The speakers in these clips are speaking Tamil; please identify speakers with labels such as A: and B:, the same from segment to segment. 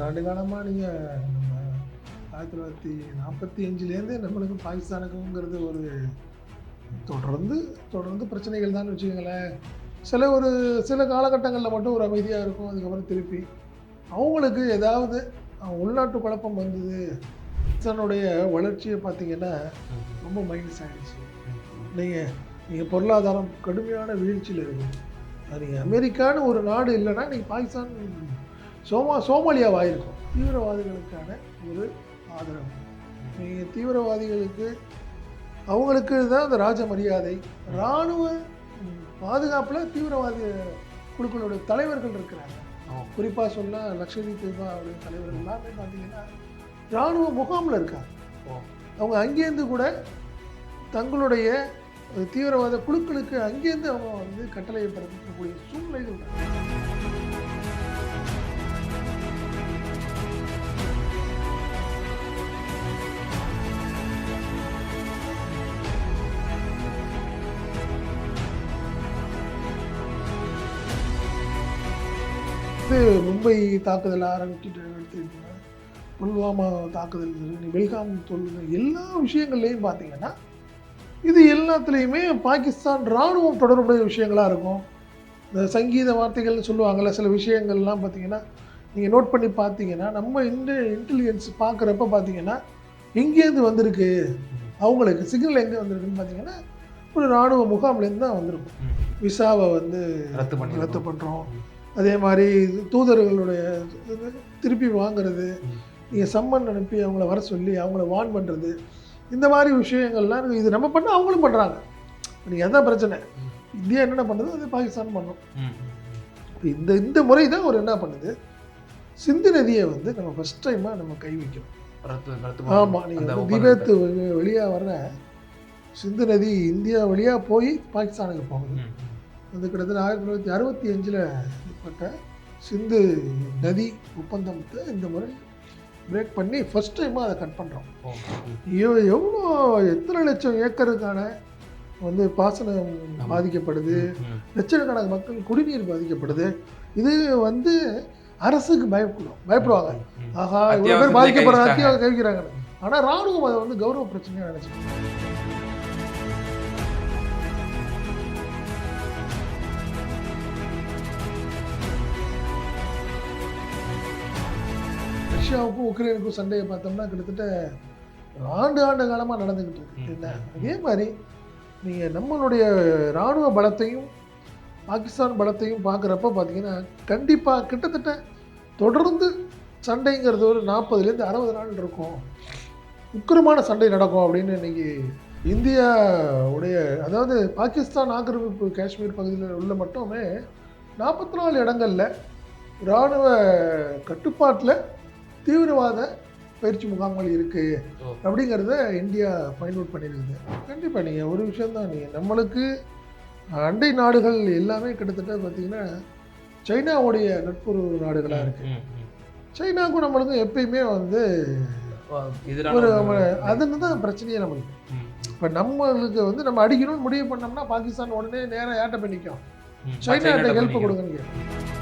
A: பத்தாண்டு காலமாக நீங்கள் நம்ம ஆயிரத்தி தொள்ளாயிரத்தி நாற்பத்தி அஞ்சுலேருந்தே நம்மளுக்கு பாகிஸ்தானுக்குங்கிறது ஒரு தொடர்ந்து தொடர்ந்து பிரச்சனைகள் தான் வச்சுக்கோங்களேன். சில ஒரு சில காலகட்டங்களில் மட்டும் ஒரு அமைதியாக இருக்கும் அதுக்கப்புறம் திருப்பி. அவங்களுக்கு ஏதாவது உள்நாட்டு குழப்பம் வந்தது தன்னுடைய வளர்ச்சியை பார்த்தீங்கன்னா ரொம்ப மைனஸ் ஆகிடுச்சு நீங்கள் நீங்கள் பொருளாதாரம் கடுமையான வீழ்ச்சியில் இருக்குது அது நீங்கள் அமெரிக்கான்னு ஒரு நாடு இல்லைன்னா நீங்கள் பாகிஸ்தான் சோமா சோமாலியாவாக இருக்கும் தீவிரவாதிகளுக்கான ஒரு ஆதரவு. நீங்கள் தீவிரவாதிகளுக்கு அவங்களுக்கு தான் அந்த ராஜ மரியாதை. இராணுவ பாதுகாப்பில் தீவிரவாதி குழுக்களோட தலைவர்கள் இருக்கிறாங்க. குறிப்பாக சொல்ல லக்ஷதீப் அவருடைய தலைவர்கள் எல்லாமே பார்த்தீங்கன்னா இராணுவ முகாமில் இருக்காங்க. அவங்க அங்கேருந்து கூட தங்களுடைய தீவிரவாத குழுக்களுக்கு அங்கேருந்து அவங்க வந்து கட்டளை பிறப்பிக்கக்கூடிய சூழ்நிலைகள் மும்பை தாக்குதல் ஆரம்பிச்சுட்டு எடுத்துக்கிட்டீங்கன்னா புல்வாமா தாக்குதல் பெல்காம் தொழில் எல்லா விஷயங்கள்லையும் பார்த்தீங்கன்னா இது எல்லாத்துலேயுமே பாகிஸ்தான் இராணுவம் தொடர்புடைய விஷயங்களாக இருக்கும். இந்த சங்கீத வார்த்தைகள்னு சொல்லுவாங்கள்ல சில விஷயங்கள்லாம் பார்த்தீங்கன்னா நீங்கள் நோட் பண்ணி பார்த்தீங்கன்னா நம்ம இந்த இன்டெலிஜென்ஸ் பார்க்குறப்ப பார்த்தீங்கன்னா எங்கேருந்து வந்திருக்கு? அவங்களுக்கு சிக்னல் எங்கே வந்திருக்குன்னு பார்த்தீங்கன்னா ஒரு இராணுவ முகாம்லேருந்து தான் வந்திருக்கும். விசாவை வந்து
B: ரத்து பண்ணி
A: ரத்து பண்ணுறோம் அதே மாதிரி தூதர்களுடைய திருப்பி வாங்குறது. நீங்கள் சம்மன் அனுப்பி அவங்கள வர சொல்லி அவங்கள வான் பண்ணுறது இந்த மாதிரி விஷயங்கள்லாம் இது நம்ம பண்ண அவங்களும் பண்ணுறாங்க நீங்கள் அதான் பிரச்சனை. இந்தியா என்னென்ன பண்ணுது அது பாகிஸ்தான் பண்ணும் இந்த இந்த முறை தான் ஒரு என்ன பண்ணுது சிந்து நதியை வந்து நம்ம ஃபஸ்ட் டைமாக நம்ம கை
B: ரத்து
A: ஆமாம் நீங்கள். திபேத்து வெளியாக வர்ற சிந்து நதி இந்தியா வழியாக போய் பாகிஸ்தானுக்கு போகுது
B: ம்.
A: அது கிட்டத்தட்ட ஆயிரத்தி தொள்ளாயிரத்தி அறுபத்தி அஞ்சில் ஏற்பட்ட சிந்து நதி ஒப்பந்தத்தை இந்த முறை பிரேக் பண்ணி ஃபர்ஸ்ட் டைமாக அதை கட் பண்ணுறோம். எவ்வளோ எத்தனை லட்சம் ஏக்கருக்கான வந்து பாசனம் பாதிக்கப்படுது. லட்சக்கணக்கான மக்கள் குடிநீர் பாதிக்கப்படுது இது வந்து அரசுக்கு பயப்படும் பயப்படுவாங்க. ஆஹா இவ்வளோ பேர் பாதிக்கப்படுற. அத்தியாவசியம் கைவிக்கிறாங்க ஆனால் ராணுவம் அதை வந்து கௌரவ பிரச்சனையாக நினச்சி ரஷ்யாவுக்கும் உக்ரைனுக்கும் சண்டையை பார்த்தோம்னா கிட்டத்தட்ட ஆண்டு ஆண்டு காலமாக நடந்துக்கிட்டு இருக்கு. என்ன அதே மாதிரி நீங்கள் நம்மளுடைய இராணுவ பலத்தையும் பாகிஸ்தான் பலத்தையும் பார்க்குறப்ப பார்த்தீங்கன்னா கண்டிப்பாக கிட்டத்தட்ட தொடர்ந்து சண்டைங்கிறது ஒரு நாற்பதுலேருந்து அறுபது நாள் இருக்கும் உக்கிரமான சண்டை நடக்கும் அப்படின்னு இன்னைக்கு இந்தியாவுடைய அதாவது பாகிஸ்தான் ஆக்கிரமிப்பு காஷ்மீர் பகுதியில் உள்ள மட்டுமே நாற்பத்தி நாலு இடங்கள்ல இராணுவ கட்டுப்பாட்டில் தீவிரவாத பயிற்சி முகாம்கள் இருக்குது. அப்படிங்கிறத இந்தியா ஃபைண்ட் அவுட் பண்ணியிருக்குது கண்டிப்பாக நீங்கள் ஒரு விஷயந்தான் நீங்கள் நம்மளுக்கு அண்டை நாடுகள் எல்லாமே கிட்டத்தட்ட பார்த்தீங்கன்னா சைனாவுடைய நட்புறவு நாடுகளாக இருக்குது. சைனாவுக்கும் நம்மளுக்கும் எப்பயுமே வந்து ஒரு அதுன்னு தான் பிரச்சனையே நம்மளுக்கு. இப்போ நம்மளுக்கு வந்து நம்ம அடிக்கணும்னு முடிவு பண்ணோம்னா பாகிஸ்தான் உடனே நேராக ஏட்ட பண்ணிக்கும்
B: சைனாட்ட
A: ஹெல்ப். கொடுங்கன்னு கேட்கும்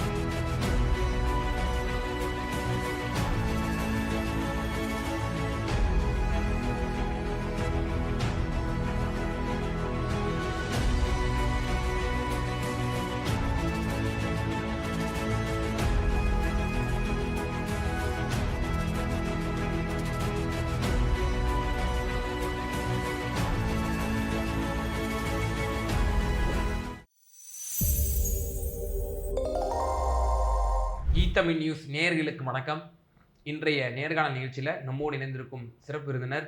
B: ஈத்தமிழ் நியூஸ் நேயர்களுக்கு வணக்கம். இன்றைய நேர்காணல் நிகழ்ச்சியில் நம்மோடு இணைந்திருக்கும் சிறப்பு விருந்தினர்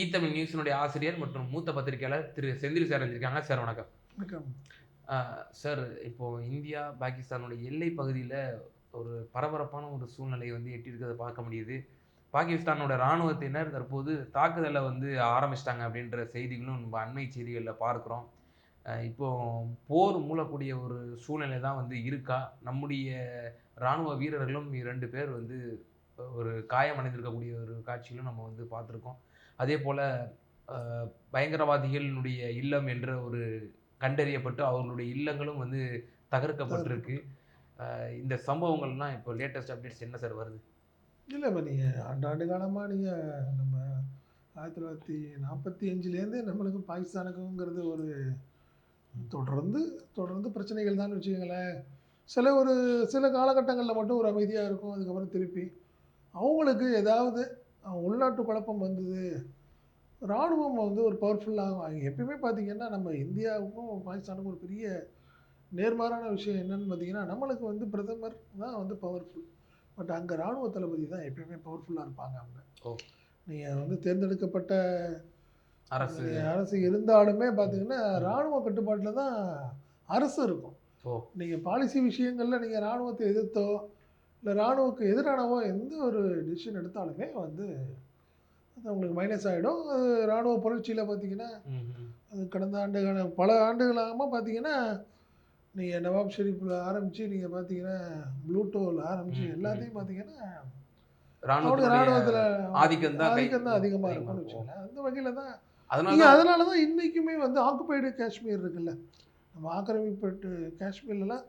B: ஈத்தமிழ் நியூஸினுடைய ஆசிரியர் மற்றும் மூத்த பத்திரிகையாளர் திரு செந்தில் சார் இருந்திருக்காங்க சார் வணக்கம்.
A: வணக்கம்.
B: சார் இப்போ இந்தியா பாகிஸ்தானுடைய எல்லை பகுதியில் ஒரு பரபரப்பான ஒரு சூழ்நிலை வந்து எட்டியிருக்கிறத பார்க்க முடியுது. பாகிஸ்தானோட இராணுவத்தினர் தற்போது தாக்குதலை வந்து ஆரம்பிச்சிட்டாங்க அப்படின்ற செய்திகளும் நம்ம அண்மை செய்திகளில் பார்க்குறோம். இப்போ போர் மூலக்கூடிய ஒரு சூழ்நிலை தான் வந்து இருக்கா? நம்முடைய இராணுவ வீரர்களும் இரண்டு பேர் வந்து ஒரு காயமடைந்திருக்கக்கூடிய ஒரு காட்சிகளும் நம்ம வந்து பார்த்துருக்கோம். அதே போல் பயங்கரவாதிகளினுடைய இல்லம் என்ற ஒரு கண்டறியப்பட்டு அவர்களுடைய இல்லங்களும் வந்து தகர்க்கப்பட்டிருக்கு. இந்த சம்பவங்கள்லாம் இப்போ லேட்டஸ்ட் அப்டேட்ஸ் என்ன சார் வருது?
A: இல்லை இப்போ நீங்கள் ஆண்டாண்டு காலமாக நீங்கள் நம்ம ஆயிரத்தி தொள்ளாயிரத்தி நாற்பத்தி அஞ்சுலேருந்து நம்மளுக்கும் பாகிஸ்தானுக்குங்கிறது ஒரு தொடர்ந்து தொடர்ந்து பிரச்சனைகள் தான் வச்சுக்கோங்களேன். சில ஒரு சில காலகட்டங்களில் மட்டும் ஒரு அமைதியாக இருக்கும் அதுக்கப்புறம் திருப்பி. அவங்களுக்கு ஏதாவது உள்நாட்டு குழப்பம் வந்தது இராணுவம் வந்து ஒரு பவர்ஃபுல்லாக எப்பயுமே பார்த்தீங்கன்னா நம்ம இந்தியாவுக்கும் பாகிஸ்தானுக்கும் ஒரு பெரிய நேர்மாறான விஷயம் என்னன்னு பார்த்தீங்கன்னா நம்மளுக்கு வந்து பிரதமர் தான் வந்து பவர்ஃபுல் பட் அங்கே இராணுவ தளபதி தான் எப்பயுமே பவர்ஃபுல்லாக இருப்பாங்க அவங்க. நீங்கள் வந்து தேர்ந்தெடுக்கப்பட்ட
B: அரசு
A: அரசு இருந்தாலுமே பார்த்தீங்கன்னா இராணுவ கட்டுப்பாட்டில் தான் அரசு இருக்கும் நீங்கள் பாலிசி விஷயங்களில் நீங்கள் இராணுவத்தை எதிர்த்தோ இல்லை இராணுவக்கு எதிரானவோ எந்த ஒரு டிசிஷன் எடுத்தாலுமே வந்து அது உங்களுக்கு மைனஸ் ஆகிடும் அது இராணுவ புரட்சியில் பார்த்தீங்கன்னா. அது கடந்த ஆண்டுகால பல ஆண்டுகளாக பார்த்தீங்கன்னா நீங்கள் நவாப் ஷெரீஃபில் ஆரம்பித்து நீங்கள் பார்த்தீங்கன்னா ப்ளூட்டோவில் ஆரம்பித்து. எல்லாத்தையும் பார்த்தீங்கன்னா இராணுவத்தில்
B: ஆதிக்கம் தான்
A: ஆதிக்கம் தான் அதிகமாக
B: அதிகமா
A: இருக்கும்னு
B: இருக்கும்.
A: வச்சுக்கோங்களேன் அந்த வகையில் தான்
B: அதனால
A: அதனால தான் இன்றைக்குமே வந்து ஆக்குபைடு காஷ்மீர் இருக்குல்ல நம்ம ஆக்கிரமிப்பட்டு காஷ்மீர்லலாம்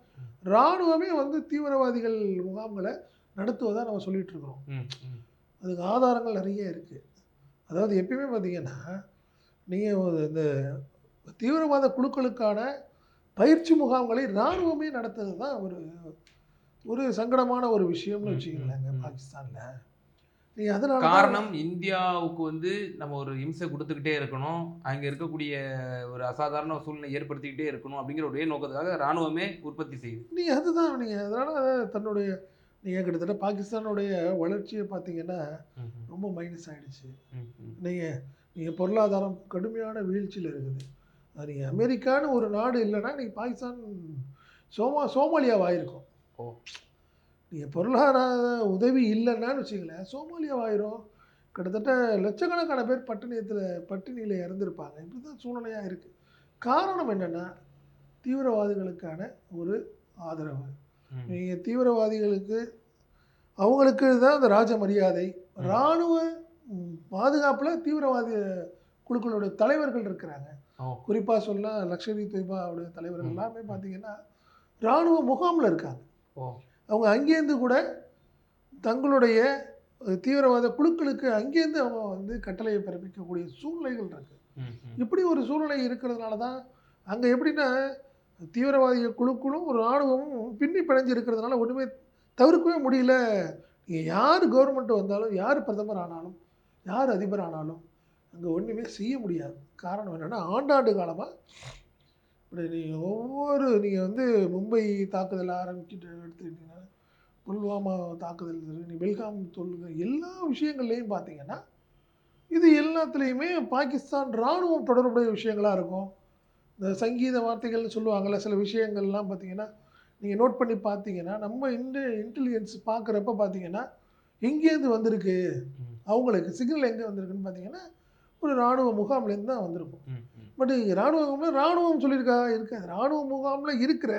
A: இராணுவமே வந்து தீவிரவாதிகள் முகாம்களை நடத்துவதாக நம்ம சொல்லிட்டு இருக்கிறோம். அதுக்கு ஆதாரங்கள் நிறைய இருக்குது அதாவது எப்பயுமே பார்த்தீங்கன்னா நீங்கள் இந்த தீவிரவாத குழுக்களுக்கான பயிற்சி முகாம்களை இராணுவமே நடத்துறது தான் ஒரு ஒரு சங்கடமான ஒரு விஷயம்னு
B: ம்.
A: பாகிஸ்தானில்
B: காரணம் இந்தியாவுக்கு வந்து நம்ம ஒரு இம்சை கொடுத்துக்கிட்டே இருக்கணும். அங்க இருக்கக்கூடிய ஒரு அசாதாரண சூழ்நிலை ஏற்படுத்திக்கிட்டே இருக்கணும் அப்படிங்கிற ஒரே நோக்கத்துக்காக ராணுவமே உற்பத்தி செய்யுது.
A: நீங்கள் அதுதான் நீங்கள் அதனால் தன்னுடைய நீங்கள் கிட்டத்தட்ட பாகிஸ்தானுடைய வளர்ச்சியை பார்த்தீங்கன்னா ரொம்ப மைனஸ்
B: ம்.
A: நீங்கள் நீங்கள் பொருளாதாரம் கடுமையான வீழ்ச்சியில் இருக்குது. அது நீங்கள் அமெரிக்கான்னு ஒரு நாடு இல்லைன்னா நீங்கள் பாகிஸ்தான் சோமா சோமாலியாவாயிருக்கும்
B: ஓ.
A: நீங்கள் பொருளாதார உதவி இல்லைன்னான்னு வச்சுங்களேன் சோமாலியாவாயிரும் கிட்டத்தட்ட லட்சக்கணக்கான பேர் பட்டினியத்தில் பட்டினியில் இறந்துருப்பாங்க. இப்படி தான் சூழ்நிலையாக இருக்குது காரணம் என்னென்னா தீவிரவாதிகளுக்கான ஒரு ஆதரவு. நீங்கள் தீவிரவாதிகளுக்கு அவங்களுக்கு தான் அந்த ராஜ மரியாதை. இராணுவ பாதுகாப்பில் தீவிரவாதி குழுக்களுடைய தலைவர்கள் இருக்கிறாங்க. குறிப்பாக சொல்ல லக்ஷரி தொய்பாவுடைய தலைவர்கள். எல்லாமே பார்த்தீங்கன்னா இராணுவ முகாமில் இருக்காங்க. அவங்க அங்கேருந்து கூட தங்களுடைய தீவிரவாத குழுக்களுக்கு அங்கேருந்து அவங்க வந்து கட்டளையை பிறப்பிக்கக்கூடிய சூழ்நிலைகள் இருக்குது. இப்படி ஒரு சூழ்நிலை இருக்கிறதுனால தான் அங்கே எப்படின்னா தீவிரவாதிகள் குழுக்களும் ஒரு இராணுவமும் பின்னி பிணைஞ்சு இருக்கிறதுனால ஒன்றுமே தவிர்க்கவே முடியல. நீங்கள் யார் கவர்மெண்ட் வந்தாலும் யார் பிரதமர் ஆனாலும் யார் அதிபர் ஆனாலும் அங்கே ஒன்றுமே செய்ய முடியாது. காரணம் என்னென்னா ஆண்டாண்டு காலமாக இப்படி நீங்கள் ஒவ்வொரு நீங்கள் வந்து மும்பை தாக்குதல் ஆரம்பிக்கிட்டு எடுத்துக்கிட்டிங்கன்னா புல்வாமா தாக்குதல் பெல்காம் தொல்லுங்க எல்லா விஷயங்கள்லையும் பார்த்தீங்கன்னா இது எல்லாத்துலேயுமே பாகிஸ்தான் இராணுவம் தொடர்புடைய விஷயங்களாக இருக்கும். இந்த சங்கீத வார்த்தைகள்னு சொல்லுவாங்கள்ல சில விஷயங்கள்லாம் பார்த்தீங்கன்னா நீங்கள் நோட் பண்ணி பார்த்தீங்கன்னா நம்ம இந்த இன்டெலிஜென்ஸ் பார்க்குறப்ப பார்த்தீங்கன்னா எங்கேருந்து வந்திருக்கு? அவங்களுக்கு சிக்னல் எங்கே வந்திருக்குன்னு பார்த்தீங்கன்னா ஒரு இராணுவ முகாம்லேருந்து தான் வந்திருக்கும். பட் இராணுவ முகாமில் இராணுவம் சொல்லியிருக்கா இருக்காது. இராணுவ முகாமில் இருக்கிற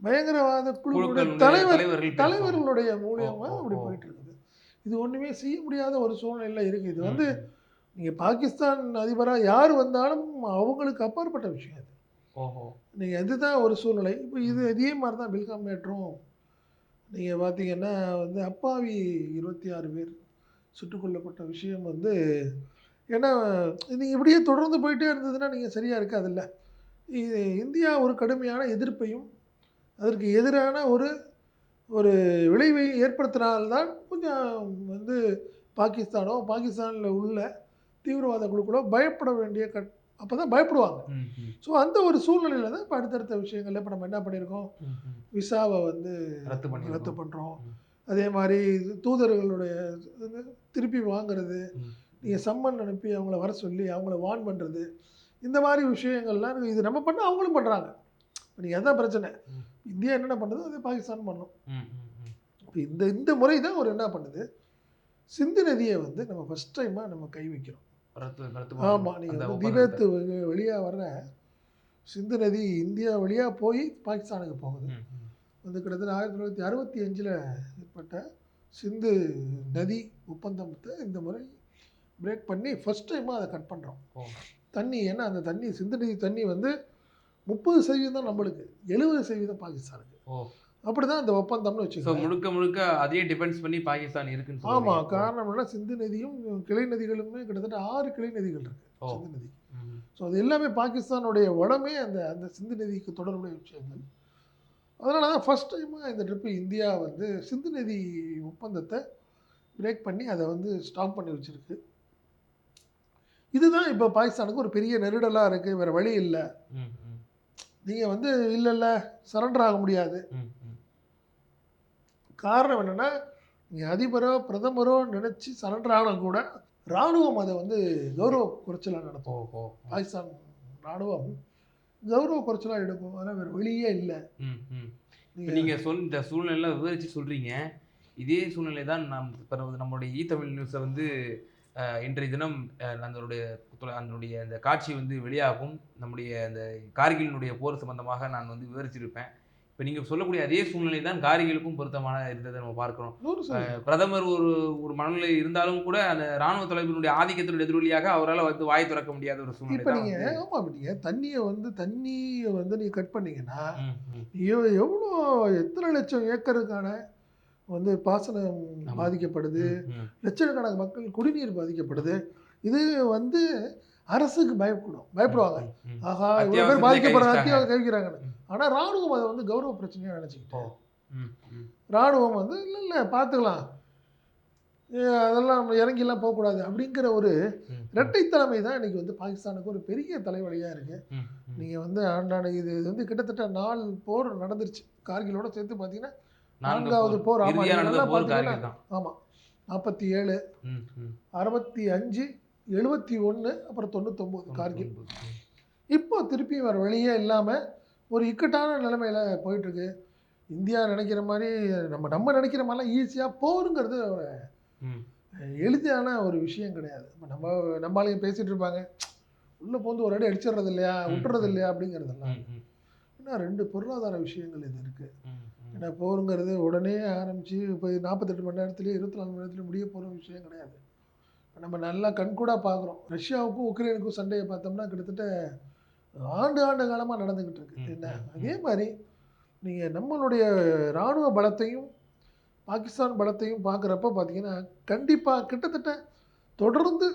A: பயங்கரவாத
B: குழுக்களுடைய
A: தலைவர். தலைவர்களுடைய மூலியமாக அப்படி. போயிட்டு இருக்குது இது ஒன்றுமே செய்ய முடியாத ஒரு சூழ்நிலையில் இருக்குது இது வந்து. நீங்கள் பாகிஸ்தான் அதிபராக யார் வந்தாலும் அவங்களுக்கு அப்பாற்பட்ட விஷயம் அது.
B: ஓஹோ.
A: நீங்கள் அதுதான் ஒரு சூழ்நிலை. இப்போ இது இதே மாதிரி தான் பில்காம் மேட்ரும் நீங்கள் பார்த்தீங்கன்னா வந்து அப்பாவி இருபத்தி ஆறு பேர் சுட்டுக் கொல்லப்பட்ட விஷயம் வந்து ஏன்னா நீங்கள் இப்படியே தொடர்ந்து போயிட்டே இருந்ததுன்னா நீங்கள் சரியாக இருக்காதுல்ல. இது இந்தியா ஒரு கடுமையான எதிர்ப்பையும் அதற்கு எதிரான ஒரு ஒரு விளைவை ஏற்படுத்தினால்தான் கொஞ்சம் வந்து பாகிஸ்தானோ பாகிஸ்தானில் உள்ள தீவிரவாத குழுக்களோ பயப்பட வேண்டிய கட் அப்போ தான் பயப்படுவாங்க ஸோ அந்த ஒரு சூழ்நிலையில் தான் இப்போ அடுத்தடுத்த விஷயங்கள்ல இப்போ நம்ம என்ன பண்ணியிருக்கோம். விசாவை வந்து
B: ரத்து பண்ணிருக்கோம்.
A: ரத்து பண்ணுறோம். அதே மாதிரி தூதர்களுடைய திருப்பி வாங்குறது. நீங்கள் சம்மன் அனுப்பி அவங்கள வர சொல்லி அவங்கள வார்ன் பண்ணுறது இந்த மாதிரி விஷயங்கள்லாம் இது நம்ம பண்ண அவங்களும் பண்ணுறாங்க நீங்கள் அதான் பிரச்சனை. இந்தியா என்னென்ன பண்ணுதோ அது பாகிஸ்தான் பண்ணும். இப்போ இந்த இந்த முறை தான் ஒரு என்ன பண்ணுது சிந்து நதியை வந்து நம்ம ஃபஸ்ட் டைமாக நம்ம கை வைக்கிறோம் ஆமாம். நீங்கள்
B: அந்த
A: வந்து
B: ஒப்பந்தத்தை.
A: திபெத் வெளியாக வர்ற சிந்து நதி இந்தியா வழியாக போய் பாகிஸ்தானுக்கு போகுது. வந்து கிட்டத்தட்ட ஆயிரத்தி தொள்ளாயிரத்தி அறுபத்தி அஞ்சில் ஏற்பட்ட சிந்து நதி ஒப்பந்தத்தை இந்த முறை பிரேக் பண்ணி ஃபர்ஸ்ட் டைமாக அதை கட் பண்ணுறோம். தண்ணி ஏன்னா அந்த தண்ணி சிந்து நதி தண்ணி வந்து முப்பது சதவீதம் தான் நம்மளுக்கு எழுபது சதவீதம் பாகிஸ்தானுக்கு.
B: ஓ.
A: அப்படிதான் இந்த ஒப்பந்தம்னு வச்சுக்கோங்க.
B: முழுக்க முழுக்க அதையே டிபெண்ட்ஸ் பண்ணி பாகிஸ்தான் இருக்குன்னு
A: ஆமா
B: சொல்றீங்க.
A: காரணம் என்ன சிந்து நதியும் கிளை நதிகளுமே கிட்டத்தட்ட ஆறு கிளை நதிகள் இருக்கு
B: ஓ.
A: சிந்து நதி. ஸோ அது எல்லாமே பாகிஸ்தானுடைய வளமே அந்த அந்த சிந்து நதிக்கு தொடர்புடைய விஷயங்கள். அதனால தான் ஃபர்ஸ்ட் டைமாக இந்த ட்ரிப்பு இந்தியா வந்து சிந்து நதி ஒப்பந்தத்தை பிரேக் பண்ணி அதை வந்து ஸ்டாப் பண்ணி வச்சிருக்கு. இதுதான் இப்போ பாகிஸ்தானுக்கு ஒரு பெரிய நெருடலாக இருக்குது வேறு வழி இல்லை. நீங்கள் வந்து இல்லை இல்லை சரண்டர் ஆக முடியாது. காரணம் என்னென்னா நீங்கள் அதிபரோ பிரதமரோ நினச்சி சரண்டர் ஆனால் கூட இராணுவம் அதை வந்து கௌரவ குறைச்சலாக நடத்தும். பாகிஸ்தான் இராணுவம் கௌரவ குறைச்சலாக எடுக்கும். அதனால் வேறு வழியே இல்லை. நீங்கள்
B: நீங்க சொல் இந்த சூழ்நிலை விவரிச்சு சொல்றீங்க. இதே சூழ்நிலை தான் நம் இப்ப நம்மளுடைய ஈ தமிழ் நியூஸை வந்து இன்றைய தினம் அதனுடைய அதனுடைய அந்த காட்சி வந்து வெளியாகும். நம்முடைய அந்த கார்கிலினுடைய போர் சம்பந்தமாக நான் வந்து விவரிச்சிருப்பேன். இப்போ நீங்க சொல்லக்கூடிய அதே சூழ்நிலை தான் கார்கிலுக்கும் பொருத்தமான இருந்ததை நம்ம பார்க்கிறோம். பிரதமர் ஒரு ஒரு மனநிலை இருந்தாலும் கூட அந்த ராணுவ தலைவருடைய ஆதிக்கத்தினுடைய எதிரொலியாக அவரால் வந்து வாய் திறக்க முடியாத ஒரு சூழ்நிலை
A: இப்போ நீங்கள் ஆமாம் நீங்கள் தண்ணியை வந்து தண்ணியை வந்து நீங்கள் கட் பண்ணீங்கன்னா எவ்வளோ எத்தனை லட்சம் ஏக்கருக்கான வந்து பாசனம். பாதிக்கப்படுது. லட்சக்கணக்கான மக்கள் குடிநீர் பாதிக்கப்படுது இது வந்து அரசுக்கு பயப்படும் பயப்படுவாங்க. ஆஹா இவ்வளோ பேர்
B: அத்தியாவசியத்தை
A: பாதிக்கப்படுறாங்க
B: கைவிட்டாங்க.
A: அத்தியாவசியம் கைவிக்கிறாங்க
B: ம்.
A: ஆனால் ராணுவம் அதை வந்து கௌரவ பிரச்சனையாக நினச்சிக்கிட்டு
B: ம், ம்.
A: ராணுவம் வந்து இல்லை இல்லை பார்த்துக்கலாம் அதெல்லாம் இறங்கிலாம் போகக்கூடாது அப்படிங்கிற ஒரு
B: ம்,
A: இரட்டை தலைமை தான் இன்னைக்கு வந்து பாகிஸ்தானுக்கு ஒரு பெரிய தலைவலியாக இருக்குது. நீங்கள் வந்து ஆண்டாண்டு இது வந்து கிட்டத்தட்ட நாலு போர் நடந்துருச்சு கார்கிலோட சேர்த்து பார்த்தீங்கன்னா நான்காவது போர் ஆமா, ஆமாம் நாற்பத்தி ஏழு. அறுபத்தி அஞ்சு எழுபத்தி ஒன்று அப்புறம் தொண்ணூத்தொம்பது கார்கில். இப்போ திருப்பி வேறு வழியே இல்லாமல் ஒரு இக்கட்டான நிலைமையில் போயிட்டுருக்கு இந்தியா நினைக்கிற மாதிரி நம்ம நம்ம நினைக்கிற மாதிரிலாம் ஈஸியாக போருங்கிறது. எளிதான ஒரு விஷயம் கிடையாது இப்போ நம்ம நம்மளாலையும் பேசிகிட்டு இருப்பாங்க உள்ளே போந்து ஒரு அடி அடிச்சிடுறது இல்லையா விட்டுறது. இல்லையா அப்படிங்கிறதெல்லாம். ஏன்னா ரெண்டு பொருளாதார விஷயங்கள் இது இருக்குது. ஏன்னா போருங்கிறது உடனே ஆரம்பித்து இப்போ நாற்பத்தெட்டு மணி நேரத்துலேயே இருபத்தி நாலு மணி நேரத்துலேயே முடிய போகிற விஷயம் கிடையாது. இப்ப நம்ம நல்லா கண்கூடாக பார்க்குறோம் ரஷ்யாவுக்கும் உக்ரைனுக்கும் சண்டையை பார்த்தோம்னா கிட்டத்தட்ட ஆண்டு ஆண்டு காலமாக நடந்துக்கிட்டு இருக்கு. என்ன. அதே மாதிரி நீங்கள் நம்மளுடைய இராணுவ பலத்தையும் பாகிஸ்தான் பலத்தையும் பார்க்குறப்ப பார்த்தீங்கன்னா கண்டிப்பாக கிட்டத்தட்ட தொடர்ந்து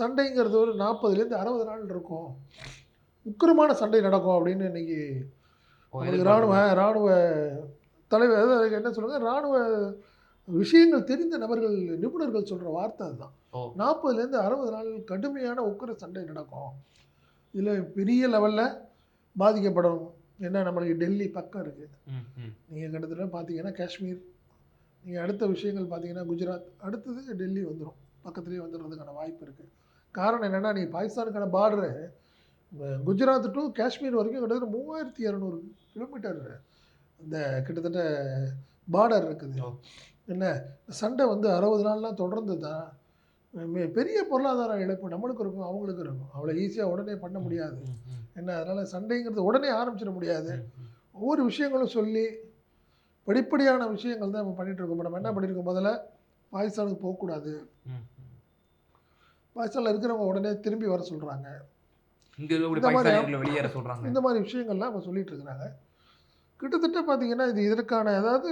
A: சண்டைங்கிறது ஒரு நாற்பதுலேருந்து அறுபது நாள் இருக்கும். உக்கிரமான சண்டை நடக்கும் அப்படின்னு
B: எதிர்பார்ப்பு.
A: இராணுவ இராணுவ தலைவர் அதாவது என்ன சொல்லுங்க இராணுவ விஷயங்கள் தெரிந்த நபர்கள் நிபுணர்கள் சொல்கிற வார்த்தை அதுதான். நாற்பதுலேருந்து அறுபது நாள் கடுமையான உக்கிர சண்டை நடக்கும். இதில் பெரிய லெவலில் பாதிக்கப்படும். ஏன்னா நம்மளுக்கு டெல்லி பக்கம் இருக்குது. நீங்கள் கிட்டத்தட்ட பார்த்தீங்கன்னா காஷ்மீர். நீங்கள் அடுத்த விஷயங்கள் பார்த்தீங்கன்னா குஜராத். அடுத்தது டெல்லி வந்துடும் பக்கத்துலேயே வந்துடுறதுக்கான வாய்ப்பு இருக்குது காரணம் என்னென்னா நீ பாகிஸ்தானுக்கான பார்டரு குஜராத் டு காஷ்மீர் வரைக்கும் கிட்டத்தட்ட மூவாயிரத்தி இரநூறு கிலோமீட்டர் இந்த கிட்டத்தட்ட பார்டர் இருக்குது. என்ன? சண்டை வந்து அறுபது நாள்லாம் தொடர்ந்து தான் பெரிய பொருளாதார இழப்பு நம்மளுக்கு இருக்கும் அவங்களுக்கு இருக்கும். அவ்வளோ ஈஸியாக உடனே பண்ண முடியாது. என்ன? அதனால் சண்டைங்கிறது உடனே ஆரம்பிச்சிட முடியாது. ஒவ்வொரு விஷயங்களும் சொல்லி படிப்படியான விஷயங்கள் தான் நம்ம பண்ணிட்டு இருக்கோம். நம்ம என்ன பண்ணியிருக்கோம் முதல்ல பாகிஸ்தானுக்கு போகக்கூடாது. பாகிஸ்தானில் இருக்கிறவங்க உடனே திரும்பி வர சொல்கிறாங்க இந்த மாதிரி இந்த விஷயங்கள்லாம் அவங்க சொல்லிட்டு இருக்கிறாங்க. கிட்டத்தட்ட பார்த்தீங்கன்னா இது இதற்கான அதாவது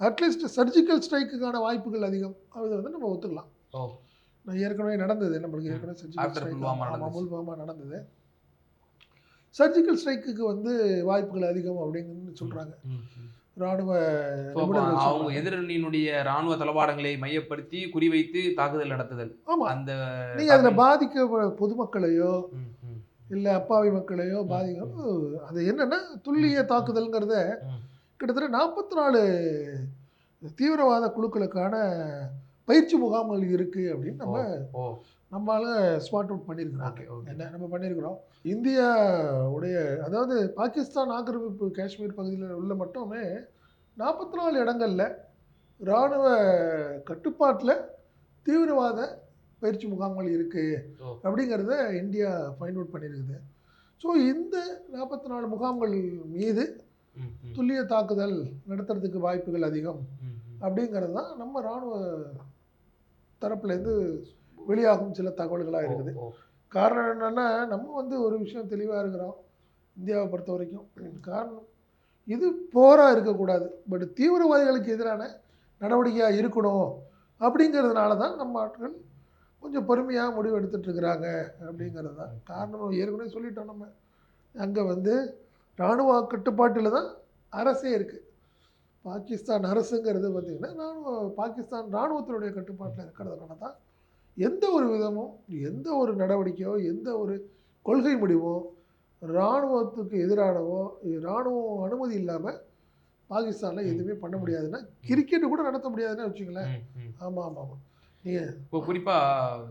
A: அட்லீஸ்ட் சர்ஜிக்கல் ஸ்ட்ரைக்குக்கான வாய்ப்புகள் அதிகம். அது வந்து நம்ம ஒத்துக்கலாம். நான் ஏற்கனவே நடந்தது நம்மளுக்கு. ஏற்கனவே சர்ஜிக்கல் ஸ்ட்ரைக்
B: புல்வாமா
A: நடந்தது. சர்ஜிக்கல் ஸ்ட்ரைக்குக்கு வந்து வாய்ப்புகள் அதிகம் அப்படின்னு சொல்கிறாங்க. ராணுவ
B: அவங்க. எதிரணியினுடைய ராணுவ தளவாடங்களை மையப்படுத்தி குறிவைத்து தாக்குதல் நடத்துதல்.
A: ஆமா.
B: அந்த
A: நீங்க அதுல பாதிக்க பொதுமக்களையோ இல்ல அப்பாவி மக்களையோ
B: ம்,
A: பாதிக்க அது என்னன்னா துல்லிய தாக்குதல்ங்கிறத. கிட்டத்தட்ட நாற்பத்தி நாலு தீவிரவாத குழுக்களுக்கான பயிற்சி முகாம்கள் இருக்கு அப்படின்னு நம்ம நம்மளால ஸ்பாட் அவுட் பண்ணியிருக்கிறாங்க
B: ஓகே
A: என்ன நம்ம பண்ணியிருக்கிறோம் இந்தியா உடைய அதாவது பாகிஸ்தான் ஆக்கிரமிப்பு காஷ்மீர் பகுதியில் உள்ள மட்டுமே நாற்பத்தி நாலு இடங்கள்ல இராணுவ கட்டுப்பாட்டில் தீவிரவாத பயிற்சி முகாம்கள் இருக்குது. அப்படிங்கிறத இந்தியா ஃபைண்ட் அவுட் பண்ணியிருக்குது ஸோ இந்த நாற்பத்தி நாலு முகாம்கள் மீது துல்லிய தாக்குதல் நடத்துறதுக்கு வாய்ப்புகள் அதிகம். அப்படிங்கிறது தான் நம்ம இராணுவ தரப்புலேருந்து வெளியாகும் சில தகவல்களாக இருக்குது. காரணம் என்னென்னா நம்ம வந்து ஒரு விஷயம் தெளிவாக இருக்கிறோம் இந்தியாவை பொறுத்த வரைக்கும் காரணம் இது போராக இருக்கக்கூடாது பட் தீவிரவாதிகளுக்கு எதிரான நடவடிக்கையாக இருக்கணும் அப்படிங்கிறதுனால தான் நம்ம ஆட்கள் கொஞ்சம் பொறுமையாக முடிவு எடுத்துட்டு இருக்கிறாங்க அப்படிங்கிறது தான் காரணம் ஏற்கனவே சொல்லிட்டோம் நம்ம. அங்கே வந்து இராணுவ கட்டுப்பாட்டில் தான் அரசே இருக்குது பாகிஸ்தான் அரசுங்கிறது பார்த்திங்கன்னா இராணுவ பாகிஸ்தான் இராணுவத்தினுடைய கட்டுப்பாட்டில் இருக்கிறதுனால தான் எந்த ஒரு விதமும் எந்த ஒரு நடவடிக்கையோ எந்த ஒரு கொள்கை முடிவோ இராணுவத்துக்கு எதிரானவோ இராணுவம் அனுமதி இல்லாமல் பாகிஸ்தானில் எதுவுமே பண்ண முடியாதுன்னா கிரிக்கெட்டு கூட நடத்த முடியாதுன்னு வச்சுங்களேன். ஆமாம் ஆமாம் ஆமாம்
B: இப்போ குறிப்பாக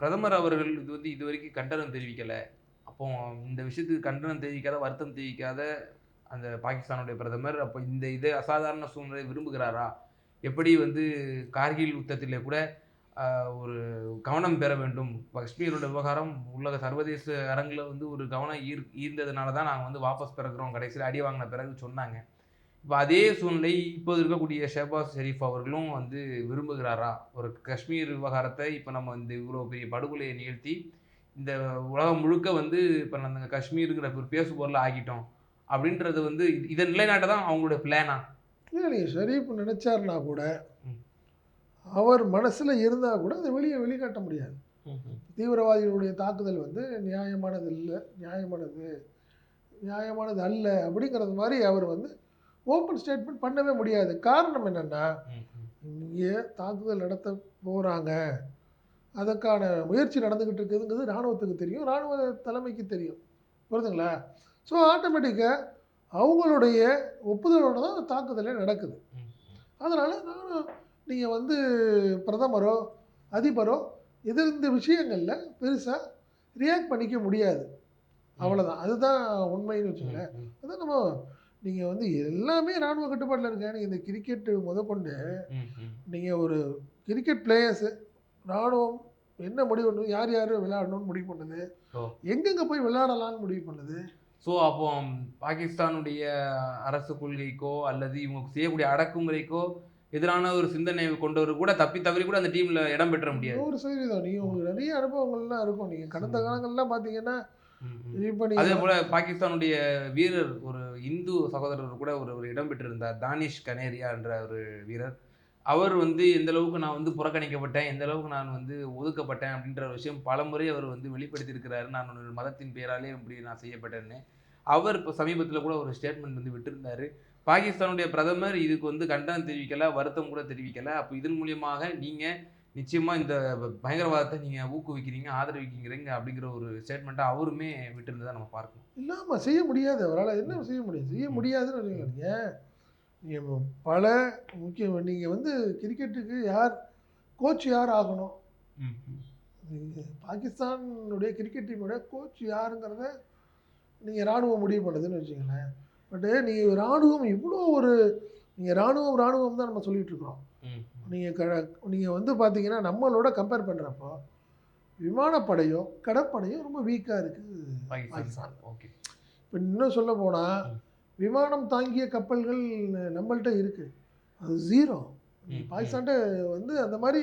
B: பிரதமர் அவர்கள் இது வந்து இது வரைக்கும் கண்டனம் தெரிவிக்கலை. அப்போ இந்த விஷயத்துக்கு கண்டனம் தெரிவிக்காத வருத்தம் தெரிவிக்காத அந்த பாகிஸ்தானுடைய பிரதமர் அப்போ இந்த இது அசாதாரண சூழ்நிலை விரும்புகிறாரா? எப்படி வந்து கார்கில் யுத்தத்தில் கூட ஒரு கவனம் பெற வேண்டும்? காஷ்மீரோட விவகாரம் உலக சர்வதேச அரங்கில் வந்து ஒரு கவனம் ஈர் ஈர்ந்ததுனால தான் நாங்கள் வந்து வாபஸ் பிறக்கிறோம். கடைசியில் அடி வாங்கின பிறகு சொன்னாங்க. இப்போ அதே சூழ்நிலை இப்போது இருக்கக்கூடிய ஷெபாஸ் ஷெரீஃப் அவர்களும் வந்து விரும்புகிறாரா? ஒரு காஷ்மீர் விவகாரத்தை இப்போ நம்ம இந்த இவ்வளோ பெரிய படுகொலையை நிகழ்த்தி இந்த உலகம் முழுக்க வந்து இப்போ நம்ம காஷ்மீருங்கிற ஒரு பேசு பொருளை ஆக்கிட்டோம் அப்படின்றது வந்து இது- நிலைநாட்ட தான் அவங்களோட பிளானா
A: இல்லை ஷரீப் நினச்சாருனா கூட. அவர் மனசில் இருந்தால் கூட அதை வெளியே வெளிக்காட்ட முடியாது. தீவிரவாதிகளுடைய தாக்குதல் வந்து நியாயமானது இல்லை நியாயமானது நியாயமானது அல்ல அப்படிங்கிறது மாதிரி அவர் வந்து ஓப்பன் ஸ்டேட்மெண்ட் பண்ணவே முடியாது. காரணம் என்னென்னா இங்கே தாக்குதல் நடத்த போகிறாங்க அதற்கான முயற்சி நடந்துக்கிட்டு இருக்குதுங்கிறது இராணுவத்துக்கு தெரியும். இராணுவ தலைமைக்கு தெரியும். புரியுதுங்களா ஸோ ஆட்டோமேட்டிக்காக அவங்களுடைய ஒப்புதலோட தான் அந்த தாக்குதலே நடக்குது. அதனால் நானும் நீங்கள் வந்து பிரதமரோ அதிபரோ இது இந்த விஷயங்களில் பெருசாக ரியாக்ட் பண்ணிக்க முடியாது. அவ்வளோதான் அதுதான் உண்மைன்னு வச்சுக்கோங்களேன். அதான் நம்ம நீங்கள் வந்து எல்லாமே இராணுவ கட்டுப்பாட்டில் இருக்க நீங்கள் இந்த கிரிக்கெட்டு முதற்கொண்டு நீங்கள் ஒரு கிரிக்கெட் பிளேயர்ஸு ராணுவம் என்ன முடிவு பண்ணுது? யார் யார் விளையாடணும்னு முடிவு பண்ணுது. எங்கெங்கே போய் விளையாடலாம்னு முடிவு பண்ணுது?
B: ஸோ அப்போ பாகிஸ்தானுடைய அரசு கொள்கைக்கோ அல்லது இவங்க செய்யக்கூடிய அடக்குமுறைக்கோ எதிரான ஒரு சிந்தனை கொண்டவர் கூட தப்பி தவறி கூட அந்த டீம்ல இடம் பெற்ற முடியாது.
A: நூறு சதவீதம். நீங்கள் உங்களுக்கு நிறைய அனுபவங்கள்லாம் இருக்கும். நீங்கள் கடந்த காலங்கள்லாம் பார்த்தீங்கன்னா
B: அதே போல பாகிஸ்தானுடைய வீரர் ஒரு இந்து சகோதரர் கூட ஒரு ஒரு இடம் பெற்றிருந்தார். தானிஷ் கனேரியா என்ற ஒரு வீரர். அவர் வந்து எந்த அளவுக்கு நான் வந்து புறக்கணிக்கப்பட்டேன். எந்த அளவுக்கு நான் வந்து ஒதுக்கப்பட்டேன். அப்படின்ற ஒரு விஷயம் பலமுறை அவர் வந்து வெளிப்படுத்தியிருக்கிறாரு. நான் ஒரு மதத்தின் பேராலே இப்படி நான் செய்யப்பட்டேன்னு. அவர் இப்போ சமீபத்தில் கூட ஒரு ஸ்டேட்மெண்ட் வந்து விட்டிருந்தார். பாகிஸ்தானுடைய பிரதமர் இதுக்கு வந்து கண்டனம் தெரிவிக்கலை வருத்தம் கூட தெரிவிக்கலை. அப்போ இதன் மூலியமாக நீங்கள் நிச்சயமா இந்த பயங்கரவாதத்தை நீங்க ஊக்குவிக்கிறீங்க ஆதரவிக்கிறீங்க அப்படிங்கிற ஒரு ஸ்டேட்மெண்ட்டை அவருமே விட்டிருந்ததை நம்ம பார்க்கணும்.
A: இல்லாமல் செய்ய முடியாது அவரால். என்ன செய்ய முடியும்? செய்ய முடியாதுன்னு வச்சுக்கோங்க நீங்கள் பல முக்கிய நீங்கள் வந்து கிரிக்கெட்டுக்கு யார் கோச் யார் ஆகணும்? பாகிஸ்தானுடைய கிரிக்கெட் டீமோட கோச் யாருங்கிறத நீங்கள் இராணுவம் முடிவு பண்ணுதுன்னு வச்சுங்களேன் பட்டு நீங்கள் இராணுவம் இவ்வளோ ஒரு நீங்கள் இராணுவம் இராணுவம் தான் நம்ம சொல்லிட்டு இருக்கிறோம். நீங்கள் க நீங்கள் வந்து பார்த்தீங்கன்னா நம்மளோட கம்பேர் பண்ணுறப்போ விமானப்படையும் கடற்படையும் ரொம்ப வீக்காக இருக்குது
B: பாகிஸ்தான். ஓகே.
A: இப்போ இன்னும் சொல்ல போனால். விமானம் தாங்கிய கப்பல்கள் நம்மள்ட்ட இருக்குது அது ஜீரோ. பாகிஸ்தான்ட்ட வந்து அந்த மாதிரி.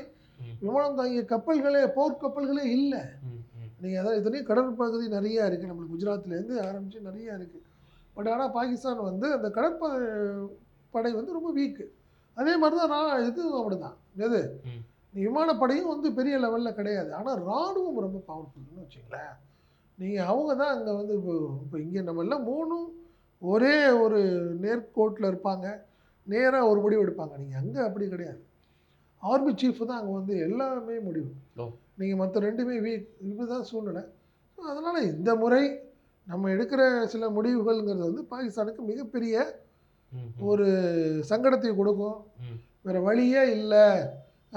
A: விமானம் தாங்கிய கப்பல்களே போர் கப்பல்களே இல்லை. நீங்கள் அதான் இத்தனையும் கடல் பகுதி நிறையா இருக்குது நம்மளுக்கு குஜராத்லேருந்து ஆரம்பித்து நிறையா இருக்குது பட் ஆனால் பாகிஸ்தான் வந்து அந்த கடற்ப படை வந்து ரொம்ப வீக்கு அதே மாதிரி தான் நான் இதுவும் அப்படி தான் எது. விமானப்படையும் வந்து பெரிய லெவலில் கிடையாது. ஆனால் இராணுவம் ரொம்ப பவர்ஃபுல்னு வச்சுங்களேன் நீங்கள் அவங்க தான் அங்கே வந்து இப்போ இப்போ இங்கே நம்ம எல்லாம் மூணும் ஒரே ஒரு நேர்கோட்டில் இருப்பாங்க. நேராக ஒரு முடிவு எடுப்பாங்க. நீங்கள் அங்கே அப்படி கிடையாது. ஆர்மி சீஃப் தான் அங்கே வந்து எல்லாமே முடிவு. நீங்கள் மற்ற ரெண்டுமே வீக் இதுதான் சூழ்நிலை. அதனால் இந்த முறை நம்ம எடுக்கிற சில முடிவுகள்ங்கிறது வந்து பாகிஸ்தானுக்கு மிகப்பெரிய. ஒரு சங்கடத்தை கொடுக்கும். வேறு வழியே இல்லை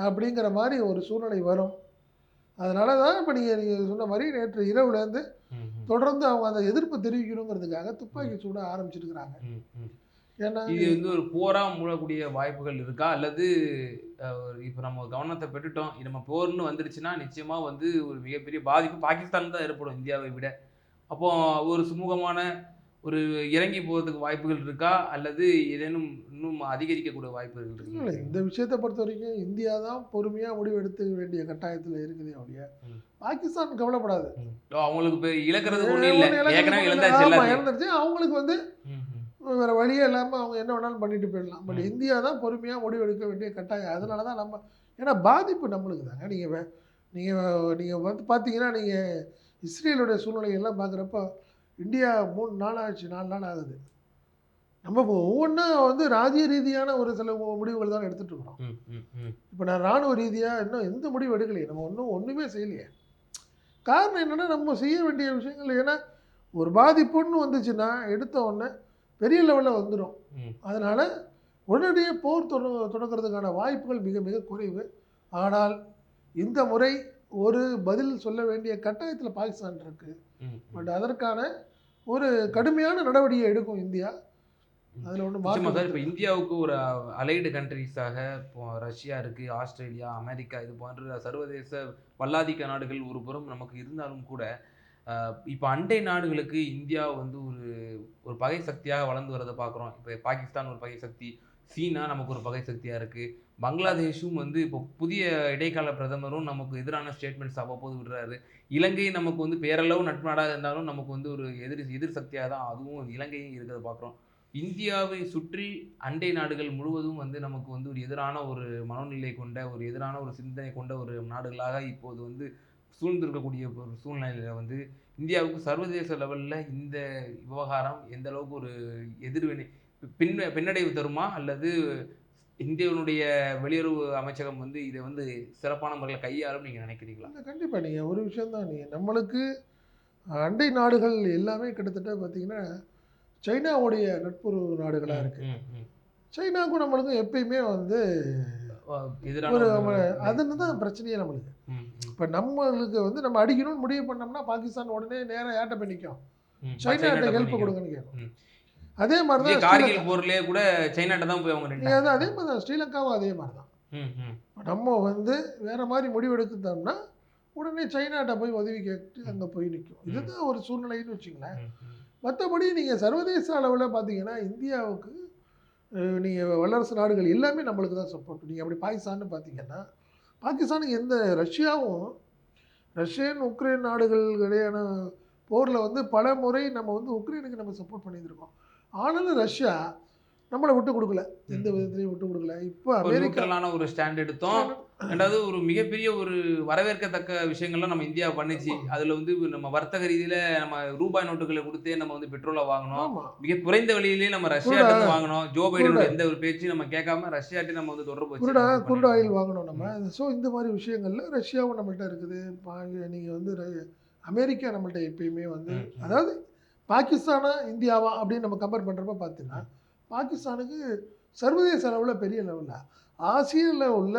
A: அப்படிங்கிற மாதிரி ஒரு சூழ்நிலை வரும். அதனால தான் இப்போ நீங்கள் நீங்கள் சொன்ன மாதிரி நேற்று இரவுலேருந்து. தொடர்ந்து அவங்க அந்த எதிர்ப்பு தெரிவிக்கணுங்கிறதுக்காக துப்பாக்கி சூட ஆரம்பிச்சிருக்கிறாங்க. ஏன்னா
B: இது வந்து ஒரு போரா மூடக்கூடிய வாய்ப்புகள் இருக்கா? அல்லது இப்போ நம்ம கவனத்தை பெற்றுட்டோம் நம்ம போர்னு வந்துடுச்சுன்னா நிச்சயமா வந்து ஒரு மிகப்பெரிய பாதிப்பு. பாகிஸ்தான் தான் ஏற்படும் இந்தியாவை விட. அப்போ ஒரு சுமூகமான ஒரு இறங்கி போகிறதுக்கு வாய்ப்புகள் இருக்கா? அல்லது ஏதேனும் இன்னும் அதிகரிக்கக்கூடிய வாய்ப்புகள்
A: இல்லை
B: இருக்கு
A: இந்த விஷயத்தை பொறுத்த வரைக்கும் இந்தியா தான் பொறுமையாக முடிவு எடுக்க வேண்டிய கட்டாயத்தில் இருக்குதே
B: ம்.
A: பாகிஸ்தான் கவலைப்படாது.
B: அவங்களுக்கு இழக்கிறது ஒன்றும் இல்லை. ஏற்கனவே இழந்தாச்சு
A: அவங்களுக்கு வந்து. வேறு வழியே இல்லாமல் அவங்க என்ன வேணாலும் பண்ணிட்டு போயிடலாம். பட். இந்தியா தான் பொறுமையாக முடிவு எடுக்க வேண்டிய கட்டாயம். அதனால தான் நம்ம ஏன்னா பாதிப்பு நம்மளுக்கு தாங்க நீங்கள் நீங்கள் நீங்கள் வந்து பார்த்தீங்கன்னா நீங்கள் இஸ்ரேலுடைய சூழ்நிலைகள்லாம் பார்க்குறப்ப இந்தியா மூணு நாள் ஆச்சு நாலு நாள் ஆகுது நம்ம இப்போ ஒவ்வொன்றா வந்து ராஜ்ய ரீதியான ஒரு சில முடிவுகள் தான் எடுத்துகிட்டு இருக்கிறோம். இப்போ நான் ராணுவ ரீதியாக இன்னும் எந்த முடிவு எடுக்கலையே நம்ம ஒன்றும் ஒன்றுமே செய்யலையே காரணம் என்னென்னா நம்ம செய்ய வேண்டிய விஷயங்கள் ஏன்னா ஒரு பாதிப்புன்னு வந்துச்சுன்னா எடுத்த உடனே பெரிய லெவலில் வந்துடும். அதனால் உடனடியே போர் தொட தொடங்குறதுக்கான வாய்ப்புகள் மிக மிக குறைவு ஆனால் இந்த முறை ஒரு பதில் சொல்ல வேண்டிய கட்டாயத்தில் பாகிஸ்தான் இருக்குது. பட் அதற்கான ஒரு கடுமையான நடவடிக்கை எடுக்கும் இந்தியா. அதில் ஒன்றும்
B: சார் இப்போ இந்தியாவுக்கு ஒரு அலைடு கண்ட்ரிஸாக இப்போ ரஷ்யா இருக்கு ஆஸ்திரேலியா அமெரிக்கா இது போன்ற சர்வதேச வல்லாதிக்க நாடுகள் ஒரு புறம் நமக்கு இருந்தாலும் கூட இப்போ அண்டை நாடுகளுக்கு இந்தியா வந்து ஒரு ஒரு பகை சக்தியாக வளர்ந்து வரதை பார்க்குறோம். இப்போ பாகிஸ்தான் ஒரு பகை சக்தி சீனா நமக்கு ஒரு பகை சக்தியாக இருக்குது பங்களாதேஷும் வந்து இப்போ புதிய இடைக்கால பிரதமரும் நமக்கு எதிரான ஸ்டேட்மெண்ட்ஸ் அவ்வப்போது விடுறாரு. இலங்கை நமக்கு வந்து பேரளவு நட்பாடாக இருந்தாலும் நமக்கு வந்து ஒரு எதிர் எதிர் சக்தியாக தான் அதுவும் இலங்கையும் இருக்கிறத பார்க்குறோம். இந்தியாவை சுற்றி அண்டை நாடுகள் முழுவதும் வந்து நமக்கு வந்து ஒரு எதிரான ஒரு மனோநிலை கொண்ட ஒரு எதிரான ஒரு சிந்தனை கொண்ட ஒரு நாடுகளாக இப்போது வந்து சூழ்ந்திருக்கக்கூடிய ஒரு சூழ்நிலையில் வந்து இந்தியாவுக்கு சர்வதேச லெவலில் இந்த விவகாரம் எந்த அளவுக்கு ஒரு எதிர்வினை பின் பின்னடைவு தருமா? அல்லது இந்தியாவினுடைய வெளியுறவு அமைச்சகம் வந்து இதை வந்து சிறப்பான முறையில் கையாளும் நீங்கள் நினைக்கிறீங்களா?
A: கண்டிப்பாக நீங்கள் ஒரு விஷயந்தான் நீங்கள் நம்மளுக்கு அண்டை நாடுகள் எல்லாமே கிட்டத்தட்ட பார்த்தீங்கன்னா சைனாவுடைய நட்புறவு நாடுகளாக இருக்குது. சைனாவுக்கும் நம்மளுக்கும் எப்பயுமே வந்து ஒரு அதுன்னு தான் பிரச்சனையே நம்மளுக்கு. இப்போ நம்மளுக்கு வந்து நம்ம அடிக்கணும்னு முடிவு பண்ணோம்னா பாகிஸ்தான் உடனே நேராக ஏட்ட போய் நிற்கும்
B: ம்.
A: சைனாட்ட
B: சைனாட்ட
A: ஹெல்ப் கொடுங்கன்னு கேட்கும். அதே மாதிரி தான்
B: கார்கில் போர்லயே கூட சைனாட்ட தான் போய் அவங்க
A: அது அதே மாதிரி தான் ஸ்ரீலங்காவும் அதே மாதிரி தான். நம்ம வந்து வேற மாதிரி முடிவு எடுத்துட்டோம்னா உடனே சைனாட்ட போய் உதவி கேட்டு அங்கே போய் நிற்கும் இதுதான் ஒரு சூழ்நிலைன்னு வச்சுங்களேன். மற்றபடி நீங்கள் சர்வதேச அளவில் பார்த்தீங்கன்னா இந்தியாவுக்கு நீங்கள் வல்லரசு நாடுகள் எல்லாமே நம்மளுக்கு தான் சப்போர்ட் நீங்கள் அப்படி பாகிஸ்தான்னு பார்த்தீங்கன்னா பாகிஸ்தானுக்கு எந்த ரஷ்யாவும் ரஷ்யன் உக்ரைன் நாடுகள் இடையான போரில் வந்து பல முறை நம்ம வந்து உக்ரைனுக்கு நம்ம சப்போர்ட் பண்ணியிருக்கோம் ஆனாலும் ரஷ்யா நம்மளை விட்டு கொடுக்கல. எந்த. விதத்துலையும் விட்டு கொடுக்கல. இப்போ
B: ஒரு
A: அமெரிக்கா
B: நியூட்ரலான ஒரு ஸ்டாண்ட் எடுத்தோம். ரெண்டாவது ஒரு மிகப்பெரிய ஒரு வரவேற்கத்தக்க விஷயங்கள்லாம் நம்ம இந்தியா பண்ணுச்சு. அதுல வந்து நம்ம வர்த்தக ரீதியில நம்ம ரூபாய் நோட்டுகளை கொடுத்தே நம்ம வந்து பெட்ரோலை வாங்கணும்
A: ஆமாம்
B: மிக குறைந்த விலையிலேயே நம்ம ரஷ்யாட்ட இருந்து வாங்கணும் ஜோ பைடனோட எந்த ஒரு பேச்சு நம்ம கேட்காம ரஷ்யாட்ட நம்ம வந்து தொடர்பு
A: குருடா குருடு ஆயில் வாங்கணும் நம்ம. ஸோ இந்த மாதிரி விஷயங்கள்ல ரஷ்யாவும் நம்மள்ட்ட இருக்குது. நீங்கள் வந்து அமெரிக்கா நம்மள்ட்ட எப்பயுமே வந்து. அதாவது பாகிஸ்தானா இந்தியாவா அப்படின்னு நம்ம கம்பேர் பண்ணுறப்ப பார்த்தீங்கன்னா பாகிஸ்தானுக்கு சர்வதேச அளவில் பெரிய லெவலில் ஆசியாவில் உள்ள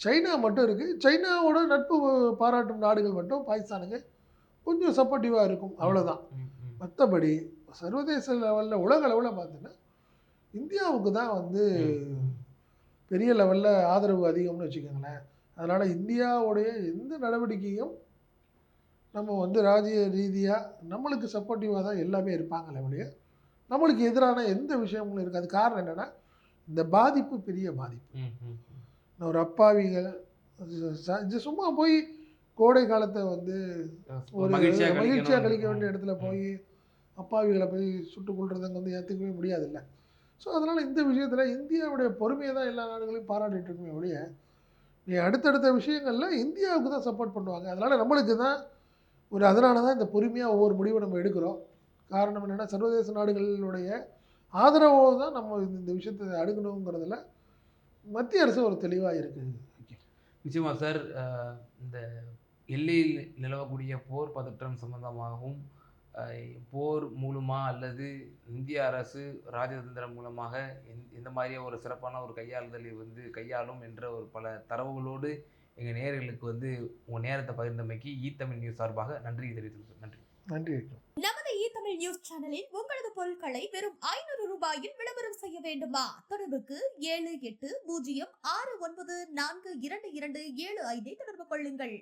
A: சைனா மட்டும் இருக்குது சைனாவோட நட்பு பாராட்டும் நாடுகள் மட்டும் பாகிஸ்தானுக்கு கொஞ்சம் சப்போர்ட்டிவாக இருக்கும். அவ்வளோதான். மற்றபடி சர்வதேச லெவலில் உலக அளவில் பார்த்தீங்கன்னா இந்தியாவுக்கு தான் வந்து பெரிய லெவலில் ஆதரவு அதிகம்னு வச்சுக்கோங்களேன். அதனால் இந்தியாவுடைய எந்த நடவடிக்கையும் நம்ம வந்து ராஜ்ய ரீதியாக நம்மளுக்கு சப்போர்ட்டிவாக தான் எல்லாமே இருப்பாங்களே ஒழிய நம்மளுக்கு எதிரான எந்த விஷயங்களும் இருக்காது. காரணம் என்னென்னா இந்த பாதிப்பு பெரிய பாதிப்பு. ஒரு அப்பாவிகள் இது சும்மா போய் கோடை காலத்தை வந்து ஒரு
B: மகிழ்ச்சியா
A: மகிழ்ச்சியாக. கழிக்க வேண்டிய இடத்துல போய் அப்பாவிகளை போய் சுட்டுக் கொள்றதுங்க வந்து ஏற்றுக்கவே முடியாதுல்ல. ஸோ அதனால் இந்த விஷயத்தில் இந்தியாவுடைய பொறுமையை தான் எல்லா நாடுகளையும் பாராட்டிட்டு இருக்குமே ஒழிய நீ அடுத்தடுத்த விஷயங்களில் இந்தியாவுக்கு தான் சப்போர்ட் பண்ணுவாங்க. அதனால் நம்மளுக்கு தான் ஒரு அதனால தான் இந்த பொறுமையாக ஒவ்வொரு முடிவை நம்ம எடுக்கிறோம். காரணம் என்னென்னா சர்வதேச நாடுகளுடைய ஆதரவோடு தான் நம்ம இந்த- விஷயத்தை அடுக்கணுங்கிறதுல மத்திய அரசு ஒரு தெளிவாக இருக்குது
B: நிச்சயமாக சார் இந்த எல்லையில் நிலவக்கூடிய போர் பதற்றம் சம்பந்தமாகவும் போர் மூலமாக அல்லது இந்திய அரசு ராஜதந்திரம் மூலமாக எந் எந்த மாதிரியே ஒரு சிறப்பான ஒரு கையாளுதலை வந்து கையாளும் என்ற ஒரு பல தரவுகளோடு எங்கள் நேயர்களுக்கு வந்து உங்கள் நேரத்தை பகிர்ந்தமைக்கு ஈ தமிழ் நியூஸ் சார்பாக நன்றி தெரிவித்துள்ளேன் நன்றி.
A: நன்றி
C: நமது இ தமிழ் நியூஸ் சேனலில் உங்களது பொருட்களை வெறும் ஐநூறு ரூபாயில் விளம்பரம் செய்ய வேண்டுமா? தொடர்புக்கு ஏழு எட்டு பூஜ்ஜியம் ஆறு ஒன்பது நான்கு இரண்டு இரண்டு ஏழு ஐந்தை தொடர்பு கொள்ளுங்கள்.